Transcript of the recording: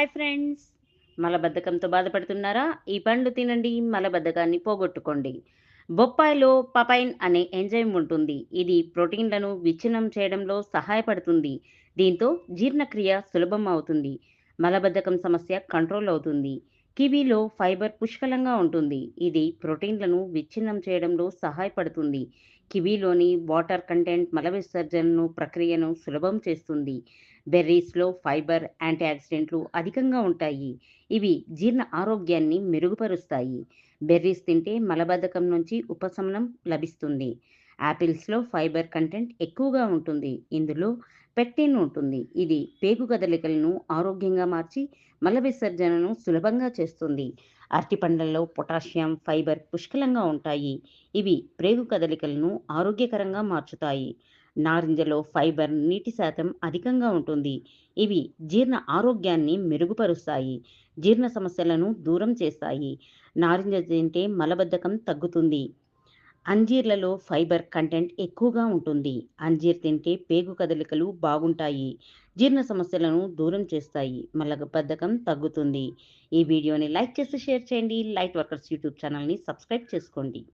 Hi friends. మలబద్ధకంతో బాధపడుతున్నారా? ఈ పండు తినండి మలబద్ధకాన్ని పోగొట్టుకోండి. బొప్పాయిలో పపైన్ అనే ఎంజైమ్ ఉంటుంది. ఇది ప్రోటీన్లను విచ్ఛిన్నం చేయడంలో సహాయపడుతుంది. దీంతో జీర్ణక్రియ సులభం అవుతుంది. మలబద్ధకం సమస్య కంట్రోల్ అవుతుంది. కివీలో ఫైబర్ పుష్కలంగా ఉంటుంది. ఇది ప్రోటీన్లను విచ్ఛిన్నం చేయడంలో సహాయపడుతుంది. కివీలోని వాటర్ కంటెంట్ మల విసర్జనను ప్రక్రియను సులభం చేస్తుంది. బెర్రీస్లో ఫైబర్ యాంటీ ఆక్సిడెంట్లు అధికంగా ఉంటాయి. ఇవి జీర్ణ ఆరోగ్యాన్ని మెరుగుపరుస్తాయి. బెర్రీస్ తింటే మలబద్ధకం నుంచి ఉపశమనం లభిస్తుంది. యాపిల్స్లో ఫైబర్ కంటెంట్ ఎక్కువగా ఉంటుంది. ఇందులో పెక్టిన్ ఉంటుంది. ఇది పేగు కదలికలను ఆరోగ్యంగా మార్చి మల విసర్జనను సులభంగా చేస్తుంది. అరటి పండ్లలో పొటాషియం ఫైబర్ పుష్కలంగా ఉంటాయి. ఇవి ప్రేగు కదలికలను ఆరోగ్యకరంగా మార్చుతాయి. నారింజలో ఫైబర్ నీటి శాతం అధికంగా ఉంటుంది. ఇవి జీర్ణ ఆరోగ్యాన్ని మెరుగుపరుస్తాయి. జీర్ణ సమస్యలను దూరం చేస్తాయి. నారింజ తింటే మలబద్ధకం తగ్గుతుంది. అంజీర్లలో ఫైబర్ కంటెంట్ ఎక్కువగా ఉంటుంది. అంజీర్ తింటే పేగు కదలికలు బాగుంటాయి. జీర్ణ సమస్యలను దూరం చేస్తాయి. మలబద్ధకం తగ్గుతుంది. ఈ వీడియోని లైక్ చేసి షేర్ చేయండి. లైట్ వర్కర్స్ యూట్యూబ్ ఛానల్ని సబ్స్క్రైబ్ చేసుకోండి.